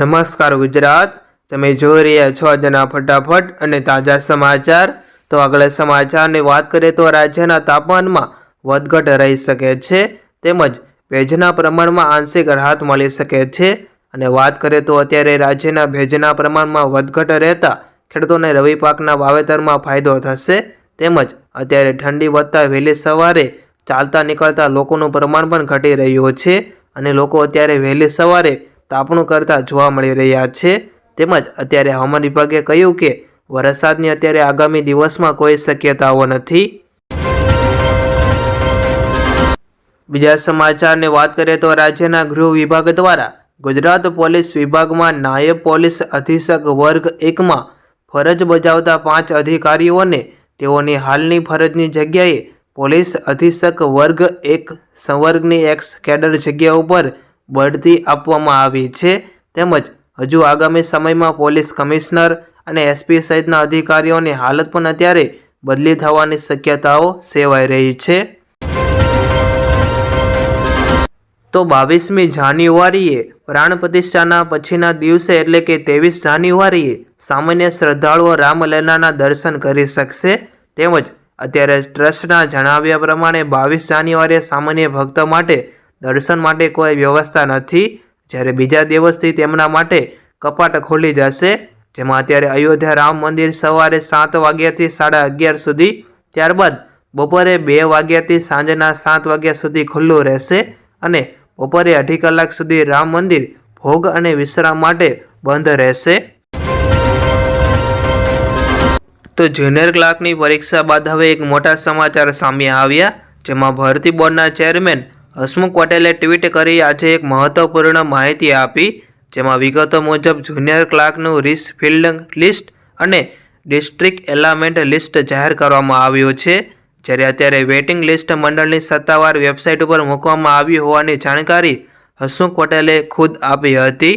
નમસ્કાર ગુજરાત. તમે જોઈ રહ્યા છો આજના ફટાફટ અને તાજા સમાચાર. તો આગળ સમાચારની વાત કરીએ તો રાજ્યના તાપમાનમાં વધઘટ રહી શકે છે તેમજ ભેજના પ્રમાણમાં આંશિક રાહત મળી શકે છે. અને વાત કરીએ તો અત્યારે રાજ્યના ભેજના પ્રમાણમાં વધઘટ રહેતા ખેડૂતોને રવિ પાકના વાવેતરમાં ફાયદો થશે તેમજ અત્યારે ઠંડી વધતા વહેલી સવારે ચાલતા નીકળતા લોકોનું પ્રમાણ પણ ઘટી રહ્યું છે. અને લોકો અત્યારે વહેલી સવારે તાપણું કરતા જોવા મળી રહ્યા છે. તેમજ અત્યારે હવામાન વિભાગે કહ્યું કે વરસાદની અત્યારે આગામી દિવસમાં કોઈ શક્યતાઓ નથી. બીજા સમાચારની વાત કરીએ તો રાજ્યના ગૃહ વિભાગ દ્વારા ગુજરાત પોલીસ વિભાગમાં નાયબ પોલીસ અધિક્ષક વર્ગ એકમાં ફરજ બજાવતા પાંચ અધિકારીઓને તેઓની હાલની ફરજની જગ્યાએ પોલીસ અધિક્ષક વર્ગ એક, સંવર્ગની એક્સ કેડર જગ્યા ઉપર બઢતી આપવામાં આવી છે. તેમજ હજુ આગામી સમયમાં પોલીસ કમિશનર અને એસપી સહિતના અધિકારીઓની હાલત પણ અત્યારે બદલી થવાની શક્યતાઓ સેવાઈ રહી છે. તો બાવીસમી જાન્યુઆરીએ પ્રાણ પ્રતિષ્ઠાના પછીના દિવસે એટલે કે ત્રેવીસ જાન્યુઆરીએ સામાન્ય શ્રદ્ધાળુઓ રામલલાના દર્શન કરી શકશે. તેમજ અત્યારે ટ્રસ્ટના જણાવ્યા પ્રમાણે બાવીસ જાન્યુઆરીએ સામાન્ય ભક્તો માટે દર્શન માટે કોઈ વ્યવસ્થા નથી. જ્યારે બીજા દિવસથી તેમના માટે કપાટ ખોલી જશે, જેમાં અત્યારે અયોધ્યા રામ મંદિર સવારે સાત વાગ્યાથી સાડા અગિયાર સુધી, ત્યારબાદ બપોરે બે વાગ્યાથી સાંજના સાત વાગ્યા સુધી ખુલ્લું રહેશે અને બપોરે અઢી કલાક સુધી રામ મંદિર ભોગ અને વિશ્રામ માટે બંધ રહેશે. તો જુનિયર ક્લાર્કની પરીક્ષા બાદ હવે એક મોટા સમાચાર સામે આવ્યા, જેમાં ભરતી બોર્ડના ચેરમેન હસમુખ પટેલે ટ્વીટ કરી આજે એક મહત્વપૂર્ણ માહિતી આપી, જેમાં વિગતો મુજબ જુનિયર ક્લાર્કનું રિસ ફિલ્ડ લિસ્ટ અને ડિસ્ટ્રિક્ટ એલામેન્ટ લિસ્ટ જાહેર કરવામાં આવ્યું છે. જ્યારે અત્યારે વેટિંગ લિસ્ટ મંડળની સત્તાવાર વેબસાઇટ ઉપર મૂકવામાં આવી હોવાની જાણકારી હસમુખ પટેલે ખુદ આપી હતી.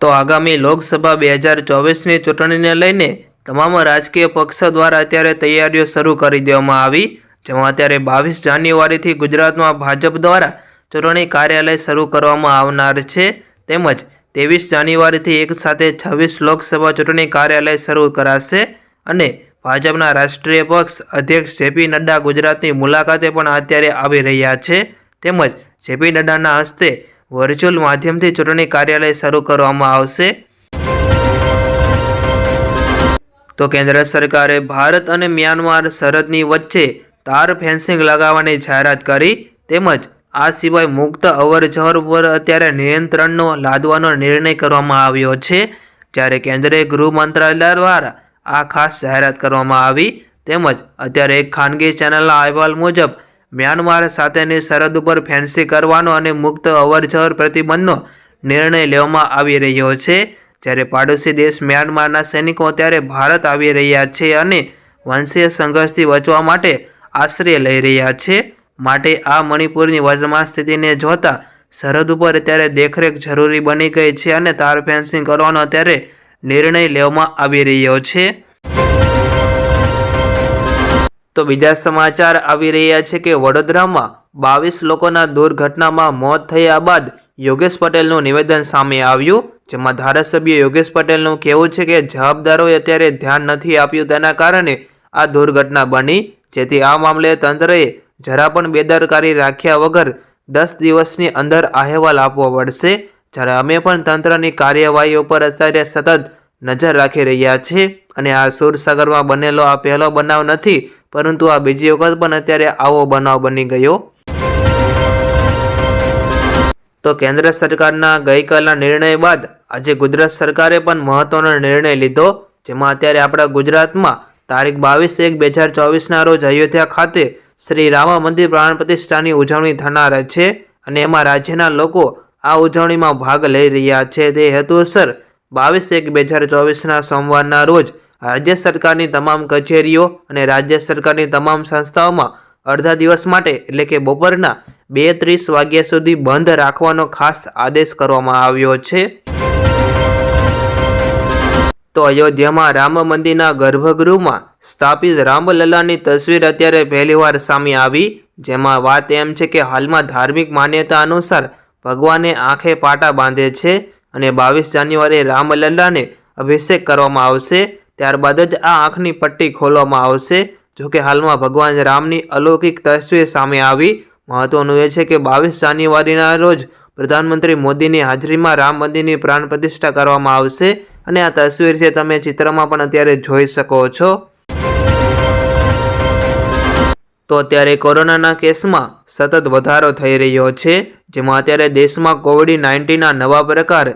તો આગામી લોકસભા બે હજાર ચોવીસની ચૂંટણીને લઈને તમામ રાજકીય પક્ષો દ્વારા અત્યારે તૈયારીઓ શરૂ કરી દેવામાં આવી. જેમાં અત્યારે બાવીસ જાન્યુઆરીથી ગુજરાતમાં ભાજપ દ્વારા ચૂંટણી કાર્યાલય શરૂ કરવામાં આવનાર છે. તેમજ ત્રેવીસ જાન્યુઆરીથી એક સાથે છવ્વીસ લોકસભા ચૂંટણી કાર્યાલય શરૂ કરાશે અને ભાજપના રાષ્ટ્રીય પક્ષ અધ્યક્ષ જેપી નડ્ડા ગુજરાતની મુલાકાતે પણ અત્યારે આવી રહ્યા છે. તેમજ જેપી નડ્ડાના હસ્તે વર્ચ્યુઅલ માધ્યમથી ચૂંટણી કાર્યાલય શરૂ કરવામાં આવશે. તો કેન્દ્ર સરકારે ભારત અને મ્યાનમાર સરહદની વચ્ચે તાર ફેન્સિંગ લગાવવાની જાહેરાત કરી, તેમજ આ સિવાય મુક્ત અવરજવર પર અત્યારે નિયંત્રણનો લાદવાનો નિર્ણય કરવામાં આવ્યો છે. જ્યારે કેન્દ્રીય ગૃહ મંત્રાલય દ્વારા આ ખાસ જાહેરાત કરવામાં આવી, તેમજ અત્યારે એક ખાનગી ચેનલના અહેવાલ મુજબ, મ્યાનમાર સાથેની સરહદ ઉપર ફેન્સી કરવાનો અને મુક્ત અવરજવર પ્રતિબંધનો નિર્ણય લેવામાં આવી રહ્યો છે. જ્યારે પાડોશી દેશ મ્યાનમારના સૈનિકો અત્યારે ભારત આવી રહ્યા છે અને વંશીય સંઘર્ષથી બચવા માટે આશ્રય લઈ રહ્યા છે. માટે આ મણિપુરની વર્તમાન સ્થિતિને જોતા સરહદ ઉપર અત્યારે દેખરેખ જરૂરી બની ગઈ છે અને તાર ફેન્સિંગ કરવાનો અત્યારે નિર્ણય લેવામાં આવી રહ્યો છે. તો બીજા સમાચાર આવી રહ્યા છે કે વડોદરામાં બાવીસ લોકોના દુર્ઘટનામાં મોત થયા બાદ યોગેશ પટેલનું નિવેદન સામે આવ્યું. જેમાં ધારાસભ્ય યોગેશ પટેલનું કહેવું છે કે જવાબદારોએ અત્યારે ધ્યાન નથી આપ્યું તેના કારણે આ દુર્ઘટના બની. જેથી આ મામલે તંત્રએ જરા પણ બેદરકારી રાખ્યા વગર દસ દિવસની અંદર અહેવાલ આપવો પડશે. જ્યારે અમે પણ તંત્રની કાર્યવાહી ઉપર અત્યારે સતત નજર રાખી રહ્યા છીએ અને આ સુરસાગરમાં બનેલો આ પહેલો બનાવ નથી, પરંતુ આ બીજી વખત પણ અત્યારે આવો બનાવ બની ગયો. તો કેન્દ્ર સરકારના ગઈકાલના નિર્ણય બાદ આજે ગુજરાત સરકારે પણ મહત્વનો નિર્ણય લીધો, જેમાં અત્યારે આપણા ગુજરાતમાં તારીખ બાવીસ એક બે હજાર ચોવીસના રોજ અયોધ્યા ખાતે શ્રી રામ મંદિર પ્રાણ પ્રતિષ્ઠાની ઉજવણી થનાર છે અને એમાં રાજ્યના લોકો આ ઉજવણીમાં ભાગ લઈ રહ્યા છે. તે હેતુસર બાવીસ એક બે હજાર ચોવીસના સોમવારના રોજ રાજ્ય સરકારની તમામ કચેરીઓ અને રાજ્ય સરકારની તમામ સંસ્થાઓમાં અડધા દિવસ માટે એટલે કે બપોરના બે ત્રીસ વાગ્યા સુધી બંધ રાખવાનો ખાસ આદેશ કરવામાં આવ્યો છે. તો અયોધ્યામાં રામ મંદિરના ગર્ભગૃહમાં સ્થાપિત રામલલ્લાની તસવીર અત્યારે પહેલીવાર સામે આવી. જેમાં વાત એમ છે કે હાલમાં ધાર્મિક માન્યતા અનુસાર ભગવાને આંખે પાટા બાંધે છે અને બાવીસ જાન્યુઆરીએ રામલલ્લાને અભિષેક કરવામાં આવશે. ત્યારબાદ જ આ આંખની પટ્ટી ખોલવામાં આવશે. જોકે હાલમાં ભગવાન રામની અલૌકિક તસવીર સામે આવી. મહત્વનું એ છે કે બાવીસ જાન્યુઆરીના રોજ પ્રધાનમંત્રી મોદીની હાજરીમાં રામ મંદિરની પ્રાણ પ્રતિષ્ઠા કરવામાં આવશે. અને આ તસવીર છે તમે ચિત્રમાં પણ અત્યારે જોઈ શકો છો. તો અત્યારે કોરોનાના કેસમાં સતત વધારો થઈ રહ્યો છે, જેમાં અત્યારે દેશમાં કોવિડ નાઇન્ટીનના નવા પ્રકાર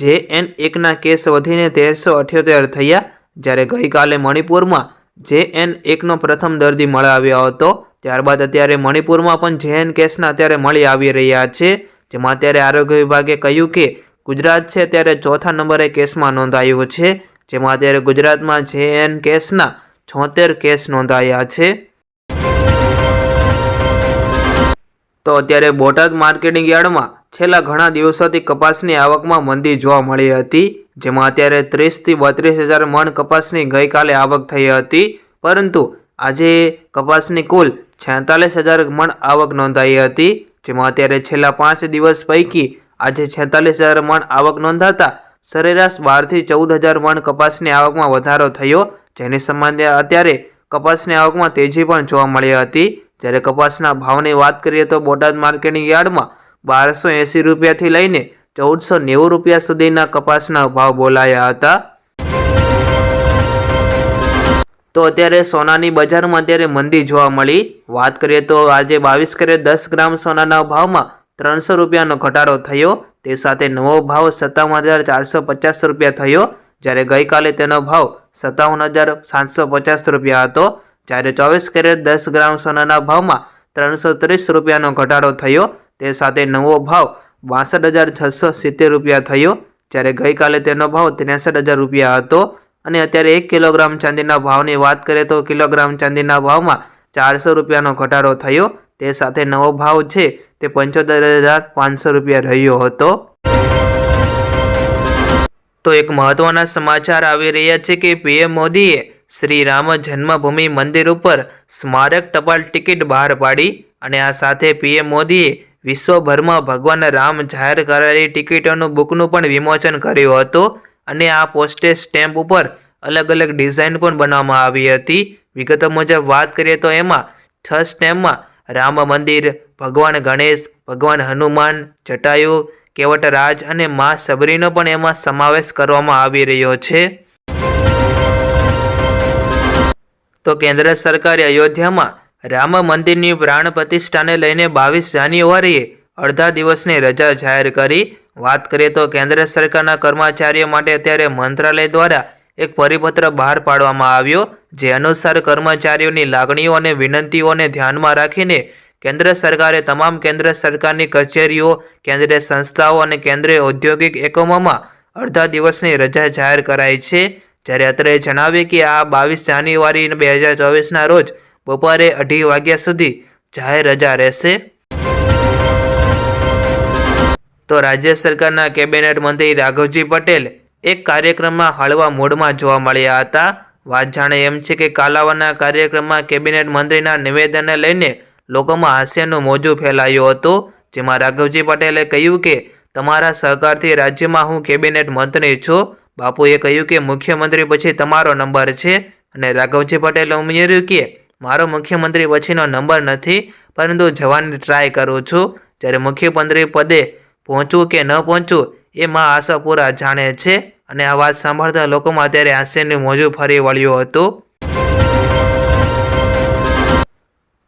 જે એન એકના કેસ વધીને તેરસો અઠ્યોતેર થયા. જ્યારે ગઈકાલે મણિપુરમાં જે એન એકનો પ્રથમ દર્દી મળી આવ્યો હતો. ત્યારબાદ અત્યારે મણિપુરમાં પણ જે એન કેસના અત્યારે મળી આવી રહ્યા છે, જેમાં અત્યારે આરોગ્ય વિભાગે કહ્યું કે ગુજરાત છે અત્યારે ચોથા નંબરે કેસમાં નોંધાયું છે, જેમાં અત્યારે ગુજરાતમાં જે એન કેસના છોતેર કેસ નોંધાયા છે. તો અત્યારે બોટાદ માર્કેટિંગ યાર્ડમાં છેલ્લા ઘણા દિવસોથી કપાસની આવકમાં મંદી જોવા મળી હતી, જેમાં અત્યારે ત્રીસથી બત્રીસ હજાર મણ કપાસની ગઈકાલે આવક થઈ હતી, પરંતુ આજે કપાસની કુલ છેતાલીસ હજાર મણ આવક નોંધાઈ હતી, જેમાં અત્યારે છેલ્લા પાંચ દિવસ પૈકી આજે છેતાલીસ હજાર મણ આવક નોંધાતા સરેરાશ બારથી ચૌદ હજાર મણ કપાસની આવકમાં વધારો થયો, જેની સંબંધે અત્યારે કપાસની આવકમાં તેજી પણ જોવા મળી હતી. જ્યારે કપાસના ભાવની વાત કરીએ તો બોટાદ માર્કેટિંગ યાર્ડમાં બારસો એંસી રૂપિયાથી લઈને ચૌદસો નેવું રૂપિયા સુધીના કપાસના ભાવ બોલાયા હતા. તો અત્યારે સોનાની બજારમાં અત્યારે મંદી જોવા મળી. વાત કરીએ તો આજે બાવીસ કેરેટ દસ ગ્રામ સોનાના ભાવમાં ત્રણસો રૂપિયાનો ઘટાડો થયો. તે સાથે નવો ભાવ સત્તાવન હજાર ચારસો પચાસ રૂપિયા થયો. જ્યારે ગઈકાલે તેનો ભાવ સત્તાવન હજાર સાતસો પચાસ રૂપિયા હતો. જ્યારે ચોવીસ કેરેટ દસ ગ્રામ સોનાના ભાવમાં ત્રણસો ત્રીસ રૂપિયાનો ઘટાડો થયો. તે સાથે નવો ભાવ બાસઠ હજાર છસો સિત્તેર રૂપિયા થયો. જ્યારે ગઈકાલે તેનો ભાવ ત્રેસઠ હજાર રૂપિયા હતો. અને અત્યારે એક કિલોગ્રામ ચાંદીના ભાવની વાત કરીએ તો કિલોગ્રામ ચાંદીના ભાવમાં ચારસો રૂપિયાનો ઘટાડો થયો. તે સાથે નવો ભાવ છે તે પંચોતેર હજાર પાંચસો રૂપિયા રહ્યો હતો. તો એક મહત્વના સમાચાર આવી રહ્યા છે કે પીએમ મોદીએ શ્રી રામ જન્મભૂમિ મંદિર ઉપર સ્મારક ટપાલ ટિકિટ બહાર પાડી અને આ સાથે પીએમ મોદીએ વિશ્વભરમાં ભગવાન રામ જાહેર કરાયેલી ટિકિટોનું બુકનું પણ વિમોચન કર્યું હતું અને આ પોસ્ટેજ સ્ટેમ્પ ઉપર અલગ અલગ ડિઝાઇન પણ બનાવવામાં આવી હતી. વિગતો મુજબ વાત કરીએ તો એમાં છ સ્ટેમ્પમાં રામ મંદિર, ભગવાન ગણેશ, ભગવાન હનુમાન, જટાયુ, કેવટ રાજ અને મા સબરીનો પણ એમાં સમાવેશ કરવામાં આવી રહ્યો છે. તો કેન્દ્ર સરકારે અયોધ્યામાં રામ મંદિરની પ્રાણ પ્રતિષ્ઠાને લઈને બાવીસ જાન્યુઆરીએ અડધા દિવસની રજા જાહેર કરી. વાત કરીએ તો કેન્દ્ર સરકારના કર્મચારીઓ માટે અત્યારે મંત્રાલય દ્વારા એક પરિપત્ર બહાર પાડવામાં આવ્યો. જે અનુસાર કર્મચારીઓની લાગણીઓ અને વિનંતીઓને ધ્યાનમાં રાખીને કેન્દ્ર સરકારે તમામ કેન્દ્ર સરકારની કચેરીઓ, કેન્દ્રીય સંસ્થાઓ અને કેન્દ્રીય ઔદ્યોગિક એકમોમાં અડધા દિવસની રજા જાહેર કરાઈ છે. જ્યારે અત્રે જણાવ્યું કે આ બાવીસ જાન્યુઆરી બે હજાર ચોવીસના રોજ બપોરે અઢી વાગ્યા સુધી જાહેર રજા રહેશે. તો રાજ્ય સરકારના કેબિનેટ મંત્રી રાઘવજી પટેલ એક કાર્યક્રમમાં હળવા મૂડમાં જોવા મળ્યા હતા. વાત જાણે એમ છે કે કાલાવાના કાર્યક્રમમાં કેબિનેટ મંત્રીના નિવેદનને લઈને લોકોમાં હાસ્યનું મોજું ફેલાયું હતું, જેમાં રાઘવજી પટેલે કહ્યું કે, તમારા સહકારથી રાજ્યમાં હું કેબિનેટ મંત્રી છું. બાપુએ કહ્યું કે, મુખ્યમંત્રી પછી તમારો નંબર છે. અને રાઘવજી પટેલે ઉમેર્યું કે, મારો મુખ્યમંત્રી પછીનો નંબર નથી, પરંતુ જવાની ટ્રાય કરું છું. જ્યારે મુખ્યમંત્રી પદે પહોંચવું કે ન પહોંચવું એ મા આશાપુરા જાણે છે. અને આ વાત સાંભળતા લોકોમાં અત્યારે હાસ્યનું મોજું ફરી વળ્યું હતું.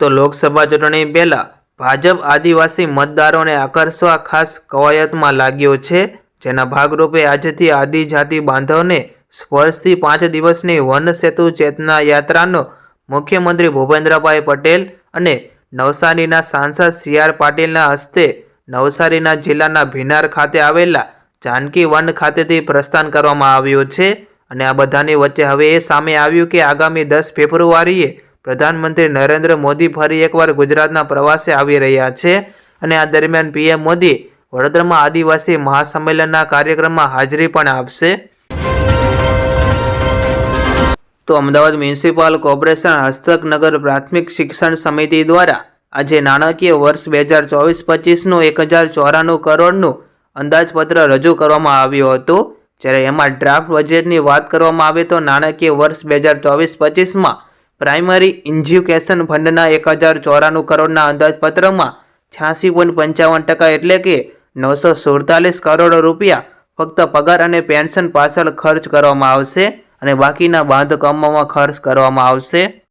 તો લોકસભા ચૂંટણી પહેલાં ભાજપ આદિવાસી મતદારોને આકર્ષવા ખાસ કવાયતમાં લાગ્યો છે, જેના ભાગરૂપે આજથી આદિજાતિ બાંધવને સ્પર્શથી પાંચ દિવસની વન સેતુ ચેતના યાત્રાનો મુખ્યમંત્રી ભૂપેન્દ્રભાઈ પટેલ અને નવસારીના સાંસદ સી આર પાટીલના હસ્તે નવસારીના જિલ્લાના ભીનાર ખાતે આવેલા જાનકી વન ખાતેથી પ્રસ્થાન કરવામાં આવ્યું છે અને આ બધાની વચ્ચે હવે એ સામે આવ્યું કે આગામી દસ ફેબ્રુઆરીએ પ્રધાનમંત્રી નરેન્દ્ર મોદી ફરી એકવાર ગુજરાતના પ્રવાસે આવી રહ્યા છે અને આ દરમિયાન પીએમ મોદી વડોદરામાં આદિવાસી મહાસંમેલનના કાર્યક્રમમાં હાજરી પણ આપશે. તો અમદાવાદ મ્યુનિસિપલ કોર્પોરેશન હસ્તક નગર પ્રાથમિક શિક્ષણ સમિતિ દ્વારા આજે નાણાકીય વર્ષ બે હજાર ચોવીસ પચીસનું એક હજાર ચોરાણું કરોડનું અંદાજપત્ર રજૂ કરવામાં આવ્યું હતું. જ્યારે એમાં ડ્રાફ્ટ બજેટની વાત કરવામાં આવે તો નાણાકીય વર્ષ બે હજાર ચોવીસ પચીસમાં પ્રાઇમરી ઇન્જ્યુકેશન ફંડના એક હજાર ચોરાણું કરોડના અંદાજપત્રમાં છ્યાસી પોઈન્ટ પંચાવન ટકા એટલે કે નવસો સુડતાલીસ કરોડ રૂપિયા ફક્ત પગાર અને પેન્શન પાછળ ખર્ચ કરવામાં આવશે અને બાકીના બાંધકામોમાં ખર્ચ કરવામાં આવશે.